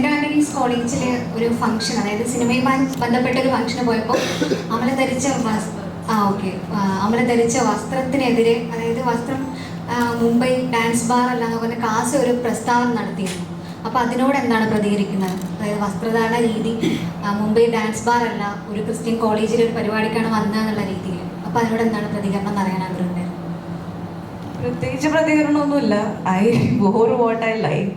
Saint Antony's കോളേജിൽ ഒരു function അതായത് സിനിമയുമായി ബന്ധപ്പെട്ട ഒരു ഫംഗ്ഷന് പോയപ്പോൾ അമല ധരിച്ച ആ ഓക്കെ അമല ധരിച്ച വസ്ത്രത്തിനെതിരെ അതായത് വസ്ത്രം മുംബൈ ഡാൻസ് ബാർ അല്ല എന്ന് പറഞ്ഞ കാസ് ഒരു പ്രസ്താവന നടത്തിയിരുന്നു. അപ്പോൾ അതിനോട് എന്താണ് പ്രതികരിക്കുന്നത്? അതായത് വസ്ത്രധാരണ രീതി മുംബൈ ഡാൻസ് ബാർ അല്ല ഒരു ക്രിസ്ത്യൻ കോളേജിൽ ഒരു പരിപാടിക്കാണ് വന്നതെന്നുള്ള രീതിയിൽ. അപ്പോൾ അതിനോട് എന്താണ് പ്രതികരണം എന്ന് അറിയാൻ ആഗ്രഹമുണ്ടായിരുന്നു പ്രത്യേകിച്ച് പ്രതികരണമൊന്നുമില്ല. I wore what I like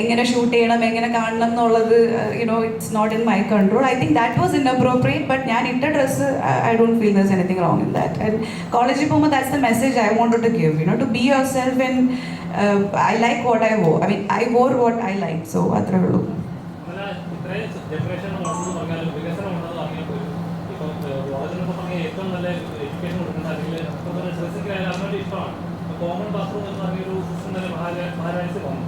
എങ്ങനെ ഷൂട്ട് ചെയ്യണം എങ്ങനെ കാണണം എന്നുള്ളത് you know it's not in my control I think that was inappropriate but ഞാൻ ഇട്ട dress I don't feel does anything wrong in that and കോളേജിൽ പോകുമ്പോൾ that's the message I want to give you know to be yourself and I like what I wore I mean I wore what I like so അത്രേ ഉള്ളൂ. ഏറ്റവും നല്ല education കൊടുക്കുന്ന അല്ലെങ്കിൽ ഇഷ്ടമാണ്. Common bathroom എന്ന് പറഞ്ഞൊരു സിസ്റ്റം തന്നെ മഹാരാ മഹാരാജ്യത്ത് വന്നു.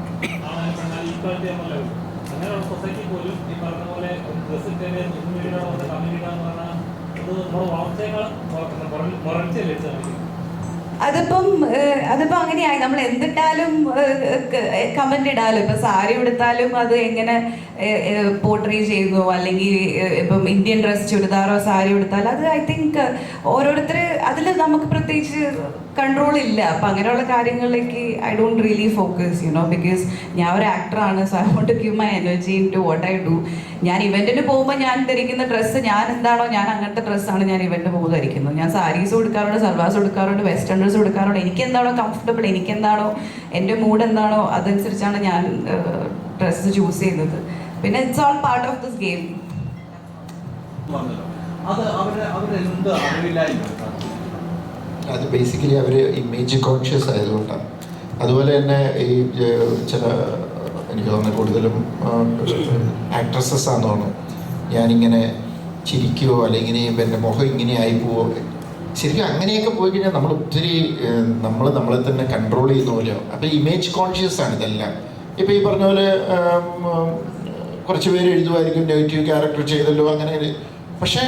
ആണ് ഈക്വാലിറ്റി എന്നുള്ള ഒരു അങ്ങനെയുള്ള സൊസൈറ്റി പോലും ഈ പറഞ്ഞ പോലെ ഡ്രസ് ഇന്നിടാൻ എന്ന് കമ്മ്യൂണിറ്റി പറഞ്ഞാൽ അത് നമ്മുടെ വളർച്ചയെക്കാൾ മുറച്ചല്ലേ കാണിക്കുന്നത് അതിപ്പം അതിപ്പോ അങ്ങനെയായി. നമ്മൾ എന്തിട്ടാലും കമന്റ് ഇടാലും. ഇപ്പൊ സാരി ഉടുത്താലും അത് എങ്ങനെ പോർട്രേ ചെയ്യുന്നു? അല്ലെങ്കിൽ ഇപ്പം ഇന്ത്യൻ ഡ്രസ് ചുരിദാറോ സാരി ഉടുത്താലും അത് ഐ തിങ്ക് ഓരോരുത്തർ അതിൽ നമുക്ക് പ്രത്യേകിച്ച് കൺട്രോൾ ഇല്ല. അപ്പം അങ്ങനെയുള്ള കാര്യങ്ങളിലേക്ക് I don't really focus you know because ഞാൻ ഒരു ആക്ടറാണ് so I want to give my energy into what I do ഞാൻ ഇവന്റിന് പോകുമ്പോൾ ഞാൻ ധരിക്കുന്ന ഡ്രസ്സ് ഞാൻ എന്താണോ ഞാൻ അങ്ങനത്തെ ഡ്രസ്സാണ് ഞാൻ ഇവന്റ് പോകുമ്പോൾ ധരിക്കുന്നത്. ഞാൻ സാരീസ് കൊടുക്കാറുണ്ട് സൽവാസ് കൊടുക്കാറുണ്ട് വെസ്റ്റേൺ ഡ്രസ്സ് കൊടുക്കാറുണ്ട് എനിക്ക് എന്താണോ കംഫർട്ടബിൾ എനിക്ക് എന്താണോ എന്റെ മൂഡ് എന്താണോ അതനുസരിച്ചാണ് ഞാൻ ഡ്രസ്സ് ചൂസ് ചെയ്യുന്നത്. പിന്നെ it's all part of this game അത് ബേസിക്കലി അവർ ഇമേജ് കോൺഷ്യസ് ആയതുകൊണ്ടാണ്. അതുപോലെ തന്നെ ഈ ചില എനിക്ക് തോന്നുന്നത് കൂടുതലും ആക്ട്രസസ് ആണെന്ന് തോന്നുന്നു. ഞാനിങ്ങനെ ചിരിക്കുകയോ അല്ലെങ്കിൽ എന്റെ മുഖം ഇങ്ങനെ ആയി ഒക്കെ ശരിക്കും അങ്ങനെയൊക്കെ പോയി കഴിഞ്ഞാൽ നമ്മൾ ഒത്തിരി നമ്മൾ നമ്മളെ തന്നെ കൺട്രോൾ ചെയ്യുന്ന പോലെ അപ്പോൾ ഇമേജ് കോൺഷ്യസ് ആണ് ഇതെല്ലാം. ഇപ്പോൾ ഈ പറഞ്ഞ പോലെ കുറച്ച് പേര് എഴുതുമായിരിക്കും നെഗറ്റീവ് ക്യാരക്ടർ ചെയ്തല്ലോ അങ്ങനെ പക്ഷേ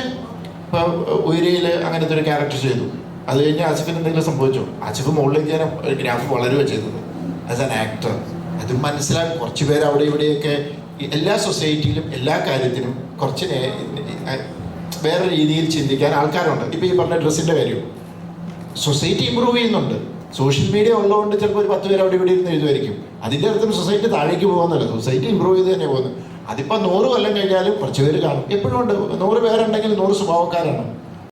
ഇപ്പോൾ ഉയരയിൽ അങ്ങനത്തെ ഒരു ക്യാരക്ടർ ചെയ്തു. അത് കഴിഞ്ഞ് ആസിഫിന് എന്തെങ്കിലും സംഭവിച്ചോ? ആസിഫ് മുകളിലേക്ക് ഞാൻ ഗ്രാഫ് വളരുക ചെയ്തത്. ആസ് ആൻ ആക്ടർ അത് മനസ്സിലാക്കി കുറച്ച് പേര് അവിടെ ഇവിടെയൊക്കെ എല്ലാ സൊസൈറ്റിയിലും എല്ലാ കാര്യത്തിനും കുറച്ച് വേറെ രീതിയിൽ ചിന്തിക്കാൻ ആൾക്കാരുണ്ട്. ഇപ്പോൾ ഈ പറഞ്ഞ ഡ്രസ്സിന്റെ കാര്യം സൊസൈറ്റി ഇമ്പ്രൂവ് ചെയ്യുന്നുണ്ട്. സോഷ്യൽ മീഡിയ ഉള്ളതുകൊണ്ട് ചിലപ്പോൾ ഒരു പത്ത് പേര് അവിടെ ഇവിടെ ഇരുന്ന് എഴുതുമായിരിക്കും. അതിന്റെ അർത്ഥം സൊസൈറ്റി താഴേക്ക് പോകുന്നില്ല സൊസൈറ്റി ഇമ്പ്രൂവ് ചെയ്ത് തന്നെ പോകുന്നു. അതിപ്പോൾ നൂറ് കൊല്ലം കഴിഞ്ഞാലും കുറച്ച് പേര് കാണും. എപ്പോഴും ഉണ്ട്. നൂറ് പേരുണ്ടെങ്കിൽ നൂറ് സ്വഭാവക്കാരാണ്.